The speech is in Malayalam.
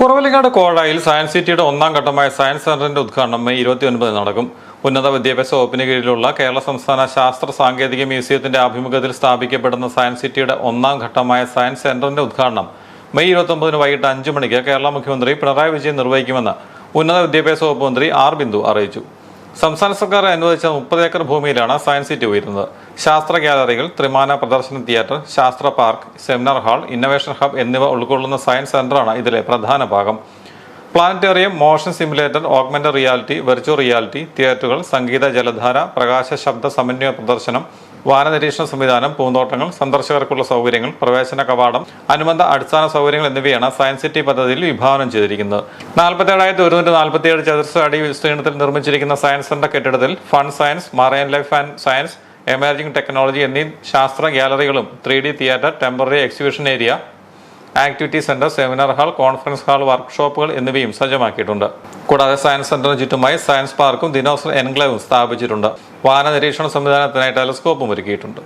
കുറവലിങ്ങാട് കോഴായിൽ സയൻസ് സിറ്റിയുടെ ഒന്നാം ഘട്ടമായ സയൻസ് സെന്ററിന്റെ ഉദ്ഘാടനം മെയ് ഇരുപത്തി ഒൻപതിന് നടക്കും. ഉന്നത വിദ്യാഭ്യാസ വകുപ്പിന് കീഴിലുള്ള കേരള സംസ്ഥാന ശാസ്ത്ര സാങ്കേതിക മ്യൂസിയത്തിന്റെ ആഭിമുഖ്യത്തിൽ സ്ഥാപിക്കപ്പെടുന്ന സയൻസ് സിറ്റിയുടെ ഒന്നാം ഘട്ടമായ സയൻസ് സെന്ററിന്റെ ഉദ്ഘാടനം മെയ് ഇരുപത്തി ഒമ്പതിന് വൈകിട്ട് അഞ്ച് മണിക്ക് കേരള മുഖ്യമന്ത്രി പിണറായി വിജയൻ നിർവഹിക്കുമെന്ന് ഉന്നത വിദ്യാഭ്യാസ വകുപ്പ് മന്ത്രി ആർ ബിന്ദു അറിയിച്ചു. സംസ്ഥാന സർക്കാർ അനുവദിച്ച മുപ്പത് ഏക്കർ ഭൂമിയിലാണ് സയൻസ് സിറ്റി ഉയരുന്നത്. ശാസ്ത്ര ഗാലറികൾ ത്രിമാന പ്രദർശന തിയേറ്റർ ശാസ്ത്ര park seminar hall innovation hub എന്നിവ ഉൾക്കൊള്ളുന്ന സയൻസ് സെന്ററാണ് ഇതിലെ പ്രധാന ഭാഗം. Planetarium motion simulator augmented reality virtual reality തിയേറ്ററുകൾ സംഗീത ജലധാര പ്രകാശ ശബ്ദ സമന്വയ പ്രദർശനം വാനനിരീക്ഷണ സംവിധാനം പൂന്തോട്ടങ്ങൾ സന്ദർശകർക്കുള്ള സൗകര്യങ്ങൾ പ്രവേശന കവാടം അനുബന്ധ അടിസ്ഥാന സൗകര്യങ്ങൾ എന്നിവയാണ് സയൻസ് സിറ്റി പദ്ധതിയിൽ വിഭാവനം ചെയ്തിരിക്കുന്നത്. നാൽപ്പത്തേഴായിരത്തി ഒരുന്നൂറ്റി നാൽപ്പത്തിയേഴ് ചതുരശ്ര അടി വിസ്തീർണത്തിൽ നിർമ്മിച്ചിരിക്കുന്ന സയൻസ് സെന്റർ കെട്ടിടത്തിൽ fun science marine life and science emerging technology എന്നീ ശാസ്ത്ര ഗ്യാലറികളും three theatre temporary exhibition area activity centre seminar hall conference hall വർക്ക്ഷോപ്പുകൾ എന്നിവയും സജ്ജമാക്കിയിട്ടുണ്ട്. കൂടാതെ സയൻസ് സെന്ററിന് ചുറ്റുമായി സയൻസ് പാർക്കും ദിനോസർ എൻക്ലേവും സ്ഥാപിച്ചിട്ടുണ്ട്. വാന നിരീക്ഷണ സംവിധാനത്തിനായി ടെലിസ്കോപ്പും ഒരുക്കിയിട്ടുണ്ട്.